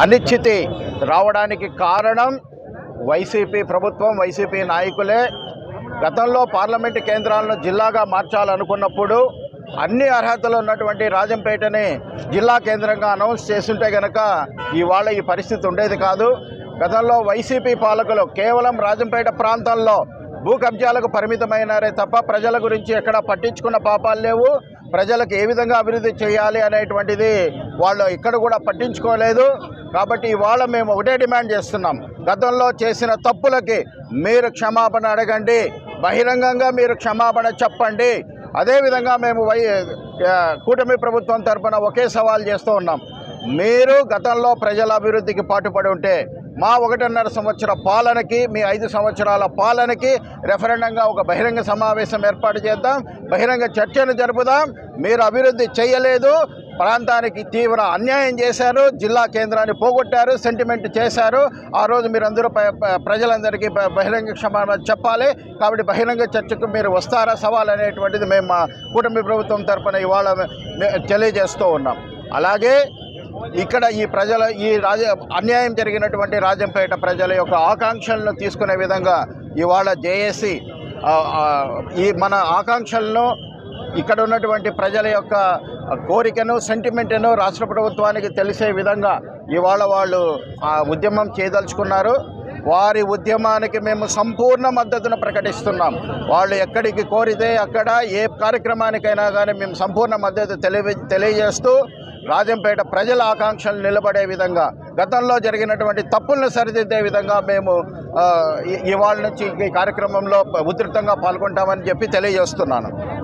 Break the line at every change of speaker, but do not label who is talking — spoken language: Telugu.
అనిశ్చితి రావడానికి కారణం వైసీపీ ప్రభుత్వం వైసీపీ నాయకులే. గతంలో పార్లమెంటు కేంద్రాలను జిల్లాగా మార్చాలనుకున్నప్పుడు అన్ని అర్హతలు ఉన్నటువంటి రాజంపేటని జిల్లా కేంద్రంగా అనౌన్స్ చేస్తుంటే గనక ఇవాళ ఈ పరిస్థితి ఉండేది కాదు. గతంలో వైసీపీ పాలకులు కేవలం రాజంపేట ప్రాంతంలో భూ కబ్జాలకు పరిమితమైనారే తప్ప ప్రజల గురించి ఎక్కడ పట్టించుకున్న పాపాలు లేవు. ప్రజలకు ఏ విధంగా అభివృద్ధి చేయాలి అనేటువంటిది వాళ్ళు ఇక్కడ కూడా పట్టించుకోలేదు. కాబట్టి ఇవాళ మేము ఒకటే డిమాండ్ చేస్తున్నాం. గతంలో చేసిన తప్పులకి మీరు క్షమాపణ అడగండి. బహిరంగంగా మీరు క్షమాపణ చెప్పండి. అదేవిధంగా మేము వై కూటమి ప్రభుత్వం తరఫున ఒకే సవాల్ చేస్తూ ఉన్నాం. మీరు గతంలో ప్రజల అభివృద్ధికి పాటుపడి ఉంటే మా ఒకటిన్నర సంవత్సర పాలనకి మీ ఐదు సంవత్సరాల పాలనకి రెఫరెండంగా ఒక బహిరంగ సమావేశం ఏర్పాటు చేద్దాం బహిరంగ చర్చను జరుపుదాం. మీరు అభివృద్ధి చేయలేదు. ప్రాంతానికి తీవ్ర అన్యాయం చేశారు. జిల్లా కేంద్రాన్ని పోగొట్టారు. సెంటిమెంట్ చేశారు. ఆ రోజు మీరందరూ ప్రజలందరికీ బహిరంగ క్షమాపణ చెప్పాలి. కాబట్టి బహిరంగ చర్చకు మీరు వస్తారా? సవాల్ అనేటువంటిది మేము మా కూటమి ప్రభుత్వం తరపున ఇవాళ తెలియజేస్తూ ఉన్నాం. అలాగే ఇక్కడ ఈ ప్రజల ఈ రాజ అన్యాయం జరిగినటువంటి రాజంపేట ప్రజల యొక్క ఆకాంక్షలను తీసుకునే విధంగా ఇవాళ జేఏసీ ఈ మన ఆకాంక్షలను ఇక్కడ ఉన్నటువంటి ప్రజల యొక్క కోరికను సెంటిమెంట్ను రాష్ట్ర ప్రభుత్వానికి తెలిసే విధంగా ఇవాళ వాళ్ళు ఆ ఉద్యమం చేయదలుచుకున్నారు. వారి ఉద్యమానికి మేము సంపూర్ణ మద్దతును ప్రకటిస్తున్నాం. వాళ్ళు ఎక్కడికి కోరితే అక్కడ ఏ కార్యక్రమానికైనా కానీ మేము సంపూర్ణ మద్దతు తెలియ తెలియజేస్తూ రాజంపేట ప్రజల ఆకాంక్షలు నిలబడే విధంగా గతంలో జరిగినటువంటి తప్పులను సరిదిద్దే విధంగా మేము ఇవాళ నుంచి ఈ కార్యక్రమంలో ఉధృతంగా పాల్గొంటామని చెప్పి తెలియజేస్తున్నాను.